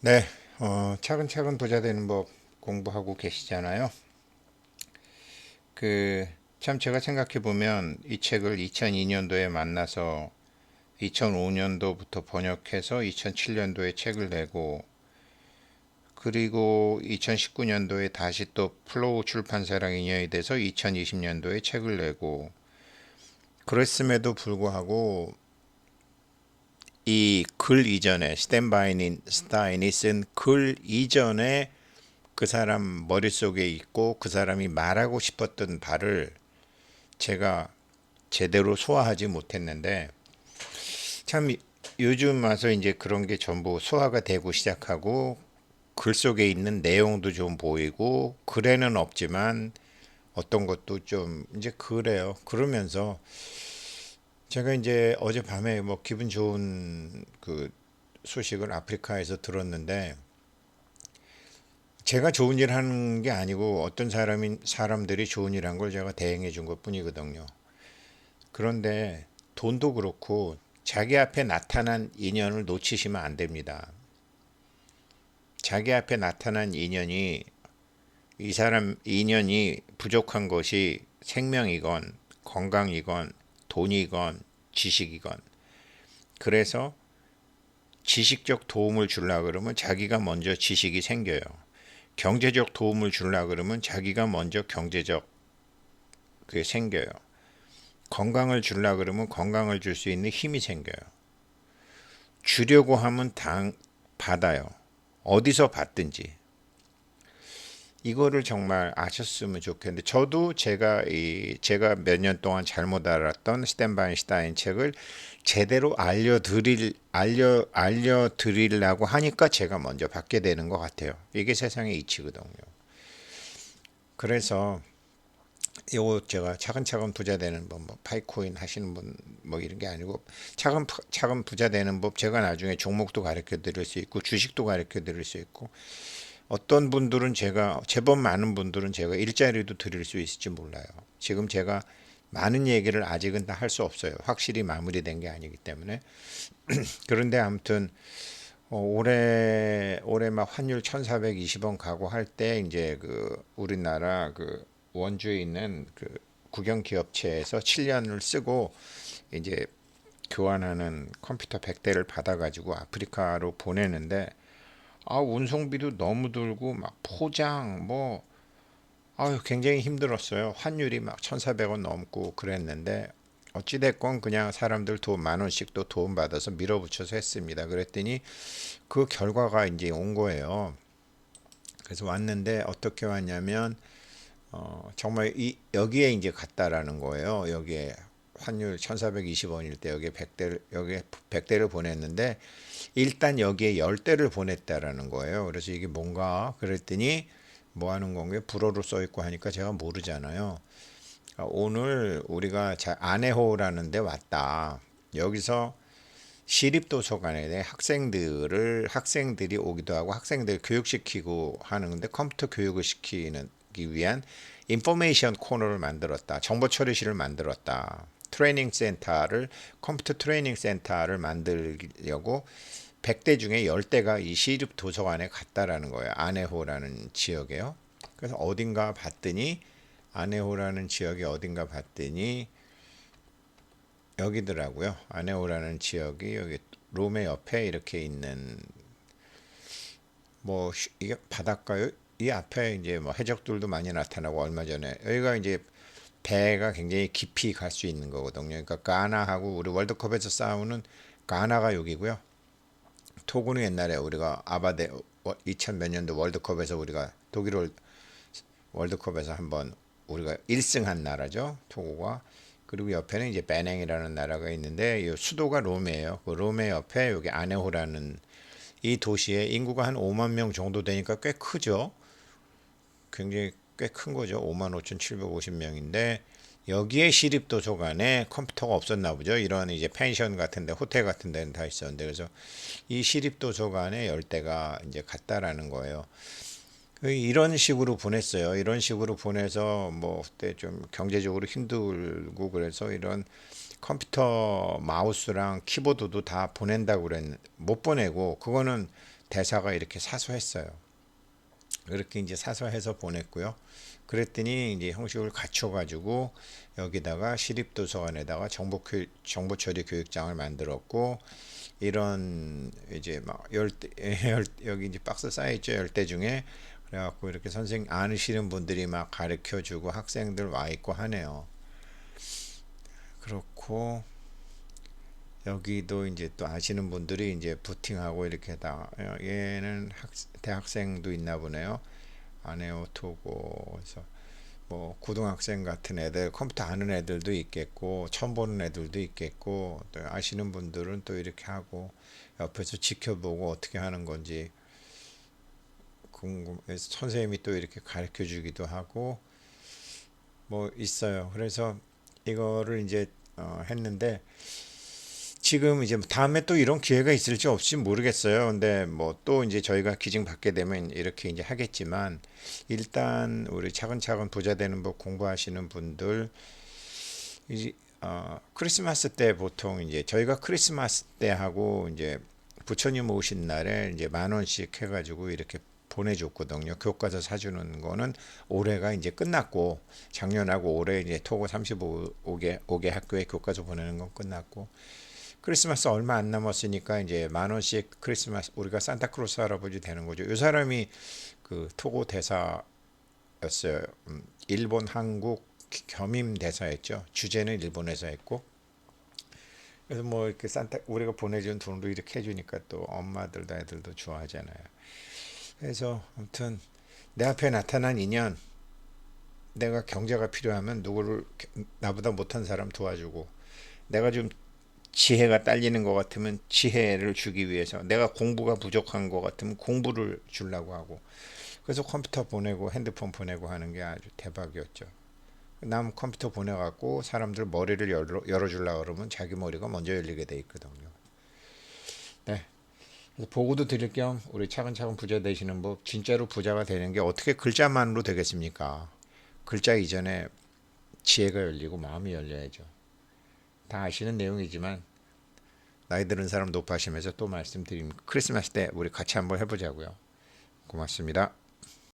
네, 어, 차근차근 부자 되는 법 공부하고 계시잖아요. 그, 참 제가 생각해 보면 이 책을 2002년도에 만나서 2005년도부터 번역해서 2007년도에 책을 내고 그리고 2019년도에 다시 또 플로우 출판사랑 인연이 돼서 2020년도에 책을 내고 그랬음에도 불구하고 이 글 이전에 스탠바이닌 스타인이 쓴 글 이전에 그 사람 머릿속에 있고 그 사람이 말하고 싶었던 바를 제가 제대로 소화하지 못했는데 참 요즘 와서 이제 그런 게 전부 소화가 되고 시작하고 글 속에 있는 내용도 좀 보이고 글에는 없지만 어떤 것도 좀 이제 그래요. 그러면서 제가 이제 어젯밤에 뭐 기분 좋은 그 소식을 아프리카에서 들었는데 제가 좋은 일 하는 게 아니고 어떤 사람인 사람들이 좋은 일 한 걸 제가 대행해 준 것뿐이거든요. 그런데 돈도 그렇고 자기 앞에 나타난 인연을 놓치시면 안 됩니다. 자기 앞에 나타난 인연이 이 사람 인연이 부족한 것이 생명이건 건강이건 돈이건 지식이건 그래서 지식적 도움을 주려 그러면 자기가 먼저 지식이 생겨요. 경제적 도움을 주려 그러면 자기가 먼저 경제적 그게 생겨요. 건강을 주려 그러면 건강을 줄 수 있는 힘이 생겨요. 주려고 하면 당 받아요. 어디서 받든지. 이거를 정말 아셨으면 좋겠는데 저도 제가 이 제가 몇 년 동안 잘못 알았던 스탠바인슈타인 책을 제대로 알려드릴 알려 알려드리려고 하니까 제가 먼저 받게 되는 것 같아요. 이게 세상의 이치거든요. 그래서 이거 제가 차근차근 부자 되는 법, 뭐 파이코인 하시는 분 뭐 이런 게 아니고 차근 차근 부자 되는 법 제가 나중에 종목도 가르쳐 드릴 수 있고 주식도 가르쳐 드릴 수 있고 어떤 분들은 제가 제법 많은 분들은 제가 일자리도 드릴 수 있을지 몰라요. 지금 제가 많은 얘기를 아직은 다 할 수 없어요. 확실히 마무리된 게 아니기 때문에. 그런데 아무튼 어, 올해 올해 막 환율 1,420원 가고 할 때 이제 그 우리나라 그 원주에 있는 그 국영 기업체에서 7년을 쓰고 이제 교환하는 컴퓨터 100대를 받아 가지고 아프리카로 보내는데 아, 운송비도 너무 들고 막 포장 뭐 아유, 굉장히 힘들었어요. 환율이 막 1,400원 넘고 그랬는데 어찌 됐건 그냥 사람들 돈 만 원씩 또 도움 받아서 밀어붙여서 했습니다. 그랬더니 그 결과가 이제 온 거예요. 그래서 왔는데 어떻게 왔냐면 어, 정말 이 여기에 이제 갔다라는 거예요. 여기에 환율 1,420원일 때 여기에 100대를 여기에 100대를 보냈는데 일단 여기에 10대를 보냈다라는 거예요. 그래서 이게 뭔가 그랬더니 뭐 하는 건게 불어로 써 있고 하니까 제가 모르잖아요. 아, 오늘 우리가 아네호라는 데 왔다. 여기서 시립도서관에 학생들을 학생들이 오기도 하고 학생들 교육시키고 하는데 컴퓨터 교육을 시키기 위한 인포메이션 코너를 만들었다. 정보 처리실을 만들었다. 트레이닝 센터를 컴퓨터 트레이닝 센터를 만들려고 100대 중에 10대가 이 시립 도서관에 갔다라는 거예요. 아네호라는 지역에요. 그래서 어딘가 봤더니 아네호라는 지역이 어딘가 봤더니 여기더라고요. 아네호라는 지역이 여기 롬의 옆에 이렇게 있는 뭐 이게 바닷가요? 이 앞에 이제 뭐 해적들도 많이 나타나고 얼마 전에 여기가 이제 배가 굉장히 깊이 갈 수 있는 거거든요. 그러니까 가나하고 우리 월드컵에서 싸우는 가나가 여기고요. 토고는 옛날에 우리가 아바데 2000 몇 년도 월드컵에서 우리가 독일 월드컵에서 한번 우리가 1승한 나라죠. 토고가. 그리고 옆에는 이제 베냉이라는 나라가 있는데 이 수도가 롬이에요. 그 롬의 옆에 여기 아네호라는 이 도시에 인구가 한 5만 명 정도 되니까 꽤 크죠. 굉장히 꽤 큰 거죠. 5만 5,750명인데 여기에 시립 도서관에 컴퓨터가 없었나 보죠. 이런 이제 펜션 같은데 호텔 같은 데는 다 있었는데 그래서 이 시립 도서관에 열대가 이제 갔다라는 거예요. 그 이런 식으로 보냈어요. 이런 식으로 보내서 뭐 그때 좀 경제적으로 힘들고 그래서 이런 컴퓨터 마우스랑 키보드도 다 보낸다고 그랬는데 못 보내고 그거는 대사가 이렇게 사소했어요. 그렇게 이제 사소해서 보냈고요. 그랬더니 이제 형식을 갖춰가지고 여기다가 시립도서관에다가 정보 교 정보 처리 교육장을 만들었고 이런 이제 막 열대 열, 여기 이제 박스 쌓여 있죠 열대 중에 그래갖고 이렇게 선생 아시는 분들이 막 가르쳐 주고 학생들 와 있고 하네요. 그렇고 여기도 이제 또 아시는 분들이 이제 부팅하고 이렇게 다 어, 얘는 학, 대학생도 있나 보네요. 아네오토고 그래서 뭐 고등학생 같은 애들 컴퓨터 아는 애들도 있겠고 처음 보는 애들도 있겠고 또 아시는 분들은 또 이렇게 하고 옆에서 지켜보고 어떻게 하는 건지 궁금해서 선생님이 또 이렇게 가르쳐 주기도 하고 뭐 있어요. 그래서 이거를 이제 어, 했는데 지금 이제 다음에 또 이런 기회가 있을지 없을지 모르겠어요. 근데 뭐 또 이제 저희가 기증 받게 되면 이렇게 이제 하겠지만 일단 우리 차근차근 부자 되는 법 공부하시는 분들 이 어, 크리스마스 때 보통 이제 저희가 크리스마스 때 하고 이제 부처님 오신 날에 이제 만 원씩 해가지고 이렇게 보내줬거든요. 교과서 사주는 거는 올해가 이제 끝났고 작년하고 올해 이제 토고 35개 5개 학교에 교과서 보내는 건 끝났고 크리스마스 얼마 안 남았으니까 이제 만 원씩 크리스마스 우리가 산타크로스 할아버지 되는 거죠. 이 사람이 그 토고 대사였어요. 음, 일본 한국 겸임 대사였죠. 주제는 일본에서 했고 그래서 뭐 이렇게 산타 우리가 보내준 돈으로 이렇게 해주니까 또 엄마들도 애들도 좋아하잖아요. 그래서 아무튼 내 앞에 나타난 인연 내가 경제가 필요하면 누구를 나보다 못한 사람 도와주고 내가 좀 지혜가 딸리는 것 같으면 지혜를 주기 위해서 내가 공부가 부족한 것 같으면 공부를 주려고 하고 그래서 컴퓨터 보내고 핸드폰 보내고 하는 게 아주 대박이었죠. 남 컴퓨터 보내갖고 사람들 머리를 열어, 열어주려고 그러면 자기 머리가 먼저 열리게 돼 있거든요. 네. 보고도 드릴 겸 우리 차근차근 부자 되시는 법 진짜로 부자가 되는 게 어떻게 글자만으로 되겠습니까? 글자 이전에 지혜가 열리고 마음이 열려야죠. 다 아시는 내용이지만 나이 드는 사람 높아하시면서 또 말씀드립니다. 크리스마스 때 우리 같이 한번 해보자고요. 고맙습니다.